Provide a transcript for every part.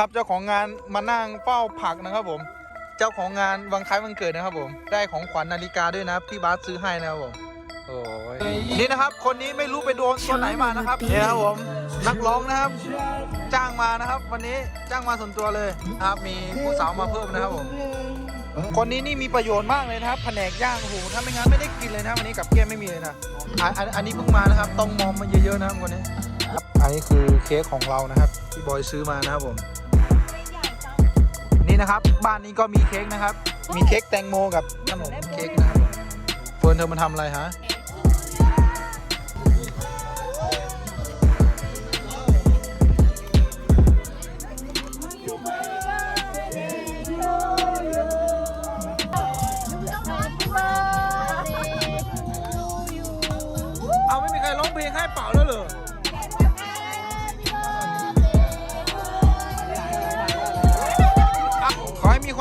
ครับเจ้าของงานมานั่งเฝ้าผักนะครับผม เจ้าของงานวันคล้ายวันเกิดนะครับผม ได้ของขวัญนาฬิกาด้วยนะพี่บาสซื้อให้นะครับผมโอ้ยนี่นะครับคนนี้ไม่รู้ไปโดนตัวไหนมานะครับเนี่ยครับผมนักร้องนะครับ จ้างมานะครับ วันนี้จ้างมาส่วนตัวเลยนะครับมีผู้สาวมาเพิ่มนะครับผมคนนี้นี่มีประโยชน์มากเลยนะครับ แผนกย่างโอ้โหถ้าไม่งั้นไม่ได้กินเลยนะวันนี้กับเกมไม่มีเลยนะอันอันอันนี้เพิ่งมานะครับ ต้องมอมมาเยอะๆนะครับคนนี้ครับอันนี้คือเค้กของเรานะครับที่บอยซื้อมานะครับผม นี่นะครับ บ้านนี้ก็มีเค้กนะครับ มีเค้กแตงโมกับขนมเค้กนะครับผมเฟิร์นเธอมาทำอะไรฮะ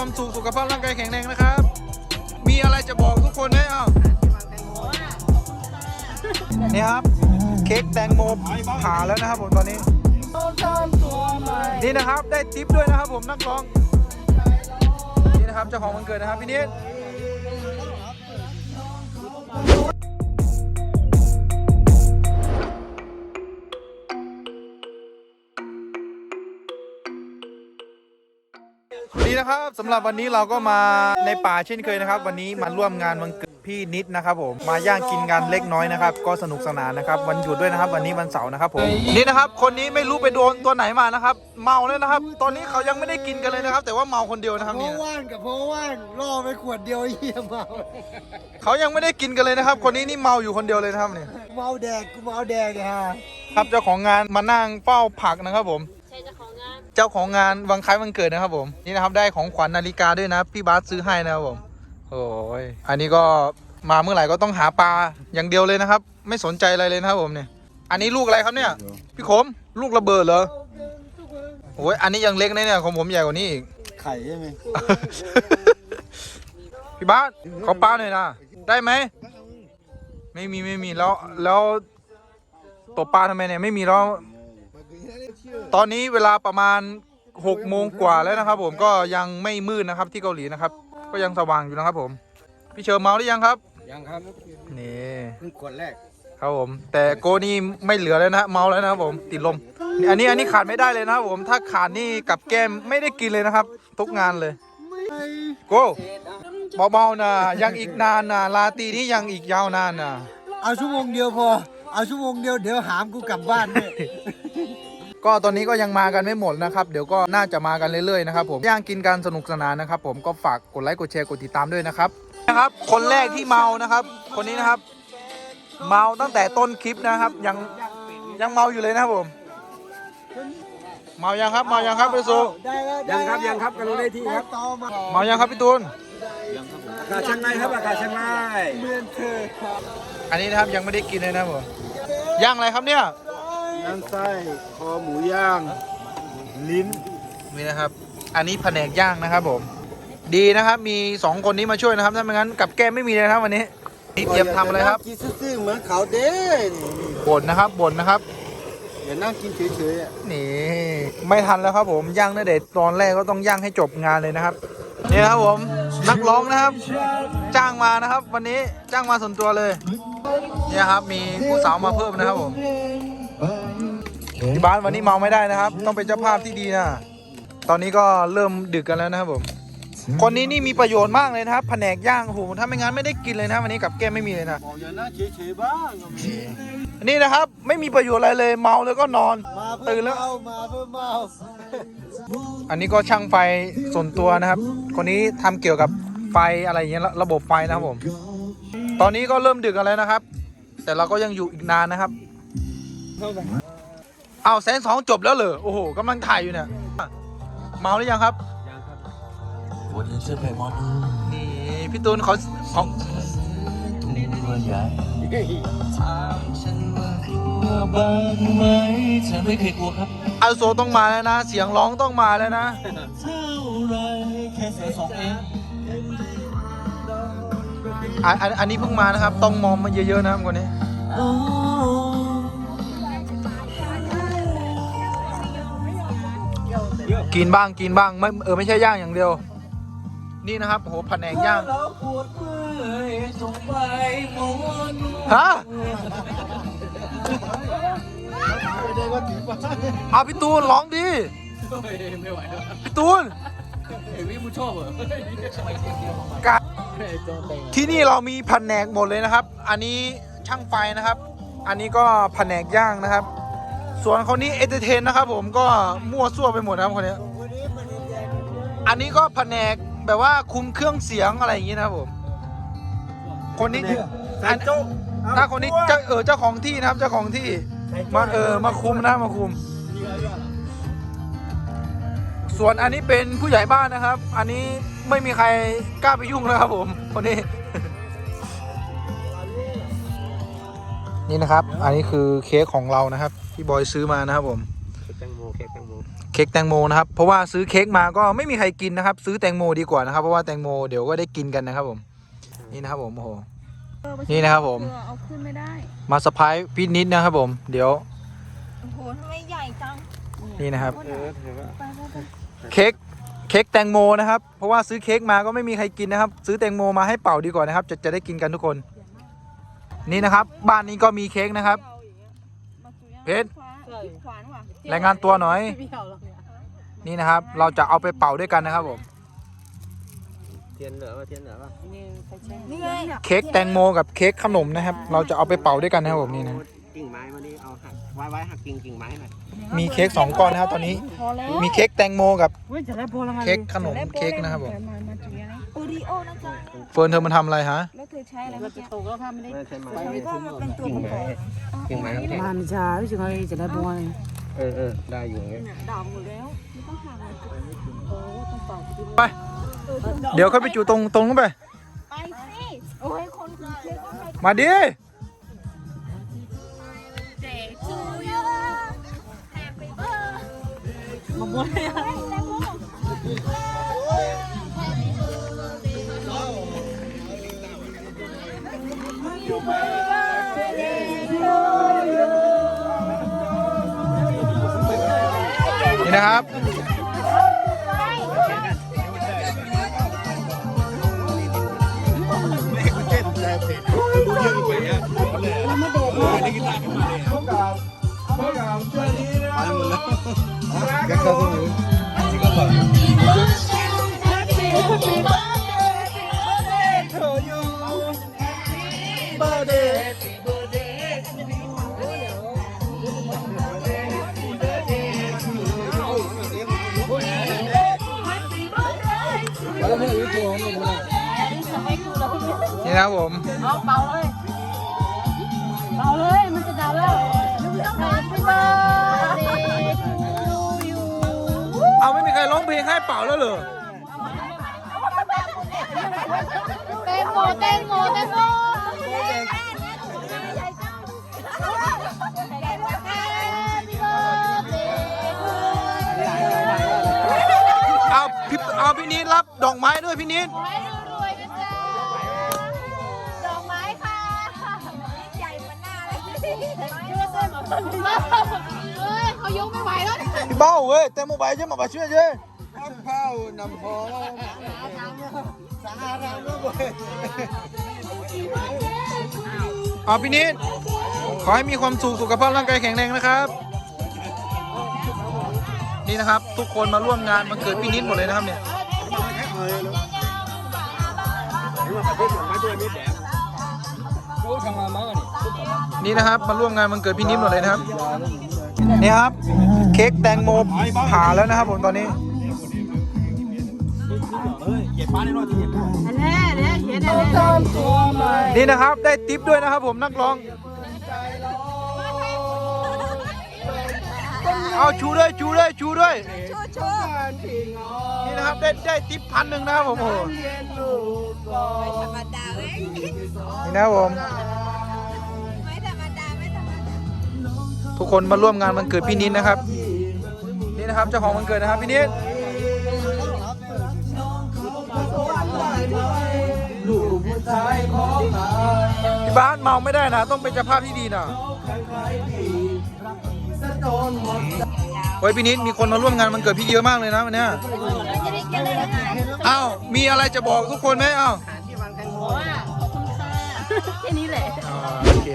ความสุขสุขภาพร่างกายแข็งแรงนะครับ มีอะไรจะบอกทุกคนไหมอ้าวนี่ครับ เค้กแตงโมผ่าแล้วนะครับผมตอนนี้ นี่นะครับได้ทิปด้วยนะครับผมนักร้อง นี่นะครับเจ้าของวันเกิดนะครับพี่นิด นะครับสำหรับวันนี้เราก็มาในป่าเช่นเคยนะครับ วันนี้มาร่วมงานวันเกิดพี่นิดนะครับผมมาย่างกินกันเล็กน้อยนะครับ ก็สนุกสนานนะครับวันหยุดด้วยนะครับ วันนี้วันเสาร์นะครับผมนี่นะครับ คนนี้ไม่รู้ไปโดนตัวไหนมานะครับ เมาแล้วนะครับ ตอนนี้เขายังไม่ได้กินกันเลยนะครับ แต่ว่าเมาคนเดียวนะครับเพนี่ราะว่านกับเพราะว่านล่อไปขวดเดียวไอ้เหี้ยเมาเขายังไม่ได้กินกันเลยนะครับ คนนี้นี่เมาอยู่คนเดียวเลยนะครับนี่เมาแดกกูเมาแดกไงฮะครับเจ้าของงานมานั่งเฝ้าผักนะครับผมใช่เจ้าของงานเจ้าของงานวันคล้ายวันเกิดนะครับผมนี่นะครับได้ของขวัญนาฬิกาด้วยนะพี่บาสซื้อให้นะครับผมโอ้ยอันนี้ก็มาเมื่อไหร่ก็ต้องหาปลาอย่างเดียวเลยนะครับ ไม่สนใจอะไรเลยนะครับผมเนี่ย อันนี้ลูกอะไรครับเนี่ย พี่ขมลูกระเบิดเหรอโอ้ยอันนี้ยังเล็กนะเนี่ยของผมใหญ่กว่านี้อีกไข่ใช่ไหมพี่บาสขอปลาหน่อยนะได้ไหมไม่มีไม่มีแล้วแล้วตัวปลาทำไมเนี่ยไม่มีแล้ว ตอนนี้เวลาประมาณ6โมงกว่าแล้วนะครับ ผมก็ยังไม่มืดนะครับที่เกาหลีนะครับ ก็ยังสว่างอยู่นะครับผม พี่เชิญเมาหรือยังครับ ยังครับนี่เพิ่งขวดแรกครับผม แต่โกนี่ไม่เหลือแล้วนะเมาแล้วนะครับผมติดลมนี่อันนี้อันนี้ขาดไม่ได้เลยนะครับผมถ้าขาดนี่กับแก้มไม่ได้กินเลยนะครับทุกงานเลยโกเบาๆนะยังอีกนานนะลาตรีนี้ยังอีกยาวนานนะเอาชั่วโมงเดียวพอ เอาชั่วโมงเดียวเดี๋ยวหามกูกลับบ้านด้วย ก็ตอนนี้ก็ยังมากันไม่หมดนะครับ เดี๋ยวก็น่าจะมากันเรื่อยๆนะครับผมย่างกินกันสนุกสนานนะครับ ผมก็ฝากกดไลค์กดแชร์กดติดตามด้วยนะครับนะครับ คนแรกที่เมานะครับ คนนี้นะครับ เมาตั้งแต่ต้นคลิปนะครับ ยังยังเมาอยู่เลยนะครับผม เมายังครับเมายังครับพี่สุได้แล้วยังครับยังครับกำลังได้ที่ครับต่อมาเมายังครับพี่ตูนอากาศเชียงรายครับอากาศเชียงรายเมือนเธออันนี้นะครับยังไม่ได้กินเลยนะครับผมย่างอะไรครับเนี่ย น้ำไส้คอหมูย่าง ลิ้นนี่นะครับ อันนี้แผนกย่างนะครับผม ดีนะครับ มีสองคนนี้มาช่วยนะครับถ้าไม่งั้นกับแก้มไม่มีเลยนะครับวันนี้นี่เตรียมทำอะไรครับกินซื่อๆเหมือนเขาเด้นี่บ่นนะครับบ่นนะครับอย่านั่งกินเฉยๆอะนี่ไม่ทันแล้วครับผมย่างตั้งแต่ตอนแรกก็ต้องย่างให้จบงานเลยนะครับนี่นะครับผมนักร้องนะครับ จ้างมานะครับ วันนี้จ้างมาส่วนตัวเลยเนี่ยครับ มีผู้สาวมาเพิ่มนะครับผม ที่บ้านวันนี้เมาไม่ได้นะครับ ต้องเป็นเจ้าภาพที่ดีนะ ตอนนี้ก็เริ่มดึกกันแล้วนะครับผม คนนี้นี่มีประโยชน์มากเลยนะครับแผนกย่างโอ้โหถ้าไม่งั้นไม่ได้กินเลยนะวันนี้กับแก้มไม่มีเลยนะบอกอย่านั่งเฉยๆบ้างก็มีนี่นะครับไม่มีประโยชน์อะไรเลยเมาแล้วก็นอนมาเพิ่ตื่มนแล้วเมามาเพิ่มเมาอันนี้ก็ช่างไฟส่วนตัวนะครับ คนนี้ทำเกี่ยวกับไฟอะไรอย่างเงี้ยระระบบไฟนะครับผม ตอนนี้ก็เริ่มดึกกันแล้วนะครับ แต่เราก็ยังอยู่อีกนานนะครับ เอาแสนสองจบแล้วเหรอโอ้โหกำลังถ่ายอยู่เนี่ยเมาหรือยังครับวันนี้เสื้อไปมอนนี่พี่ตูนเขาของาเอาโซต้องมาแล้วนะ เสียงร้องต้องมาแล้วนะอันอันนี้เพิ่งมานะครับ ต้องมองมาเยอะๆนะครับคนนี้ กินบ้างกินบ้างไม่เออไม่ใช่ย่างอย่างเดียว นี่นะครับโอ้โหแผนกย่างเราปวดเมื่อยจงไปหมุนฮะเอาพี่ตูนร้องดิพี่ตูนกะที่นี่เรามีแผนกหมดเลยนะครับ อันนี้ช่างไฟนะครับ อันนี้ก็แผนกย่างนะครับ ส่วนคนนี้เอนเตอร์เทนนะครับผมก็มั่วซั่วไปหมดนะครับคนนี้ อันนี้ก็แผนกแบบว่าคุมเครื่องเสียงอะไรอย่างนี้นะครับผม คนนี้อันถ้าคนนี้เจ้าเออเจ้าของที่นะครับเจ้าของที่มาเออมาคุมนะมาคุม ส่วนอันนี้เป็นผู้ใหญ่บ้านนะครับ อันนี้ไม่มีใครกล้าไปยุ่งนะครับผมคนนี้นี่นะครับ อันนี้คือเค้กของเรานะครับ ที่บอยซื้อมานะครับผมแตงโมเค้กแตงโมเค้กแตงโมนะครับเพราะว่าซื้อเค้กมาก็ไม่มีใครกินนะครับ ซื้อแตงโมดีกว่านะครับ เพราะว่าแตงโมเดี๋ยวก็ได้กินกันนะครับผม นี่นะครับผมโอ้โหนี่นะครับผมเอาขึ้นไม่ได้มาสะพายพี่นิดนะครับผม เดี๋ยวโอ้โหทำไมใหญ่จังนี่นะครับ เออเห็นปะไปไปไปเค้กเค้กแตงโมนะครับเพราะว่าซื้อเค้กมาก็ไม่มีใครกินนะครับ ซื้อแตงโมมาให้เป่าดีกว่านะครับ จะจะได้กินกันทุกคน นี่นะครับ บ้านนี้ก็มีเค้กนะครับ เพชรขวานว่ะรายงานตัวหน่อยนี่นะครับ เราจะเอาไปเป่าด้วยกันนะครับผม เทียนเหลือปะเทียนเหลือปะนี่ไงเค้กแตงโมกับเค้กขนมนะครับ เราจะเอาไปเป่าด้วยกันนะครับผมนี่นะ กิ่งไม้มาดิเอาหัก ไว้ไว้หักกิ่งกิ่งไม้หน่อยมีเค้กสองก้อนนะครับตอนนี้ พอแล้วมีเค้กแตงโมกับเค้กขนมเค้กนะครับผมมามาจุยอะไรโอรีโอนะจ๊ะเฟิร์นเธอมันทำอะไรฮะ แล้วเธอใช้อะไรเมื่อกี้ไม่ใช่ไม้มันก็มาเป็นตัวกิ่งประกไม้อบกิ่งไม้ครับมันจะรู้สึกว่าจะได้บอลเออเออได้อยู่อย่างเงี้ยเนี่ยดอกหมดแล้วไม่ต้องห่างเลยโอ้ต้องเป่ากินไป เดี๋ยวค่อยไปจูตรงตรงนู้นไป ไปสิ โอ้ยคนกินเค้กก็ให้มาดิ ร์ดมาบ่นเลยอะนี่นะครับนี่นะครับผมเอาเป่าเลยเป่าเลย มันจะดับแล้วแฮปปี้เบิร์ดเดย์ทูยูเอาไม่มีใครร้องเพลงให้เป่าแล้วเหรอแตงโมแตงโมแตงโมเอาพี่เอาพี่นิดรับดอกไม้ด้วยพี่นิด เฮ้ยเขายกไม่ไหวแล้วพี่เบ้าเว้ยแต่โมบายใช่ไหมมาช่วยใช่ข้าวนำพอสาธารณะบ่อเอาพี่นิดขอให้มีความสุขสุขภาพร่างกายแข็งแรงนะครับ นี่นะครับทุกคนมาร่วมงานมันเกิดพี่นิดหมดเลยนะครับเนี่ย นี่นะครับมาร่วมงานมันเกิดพี่นิดหมดเลยนะครับนี่ครับเค้กแตงโมผ่าแล้วนะครับผมตอนนี้นี่นะครับได้ทิปด้วยนะครับผมนักร้อง เอาชูด้วยชูด้วยชูด้วยนี่นะครับได้ได้ทิปพันหนึ่งนะครับผมโอ้โหนี่นะครับผมทุกคนมาร่วมงานวันเกิดพี่นิดนะครับ นี่นะครับเจ้าของวันเกิดนะครับพี่นิดพี่บ้านเมาไม่ได้นะ ต้องเป็นเจ้าภาพที่ดีนะ เโอ้ยพี่นิดมีคนมาร่วมงานมันเกิดพี่เยอะมากเลยนะวันเนี้ยอ้าวมีอะไรจะบอกทุกคนไหมอ้าวแค่นี้แหละอ่าโอเค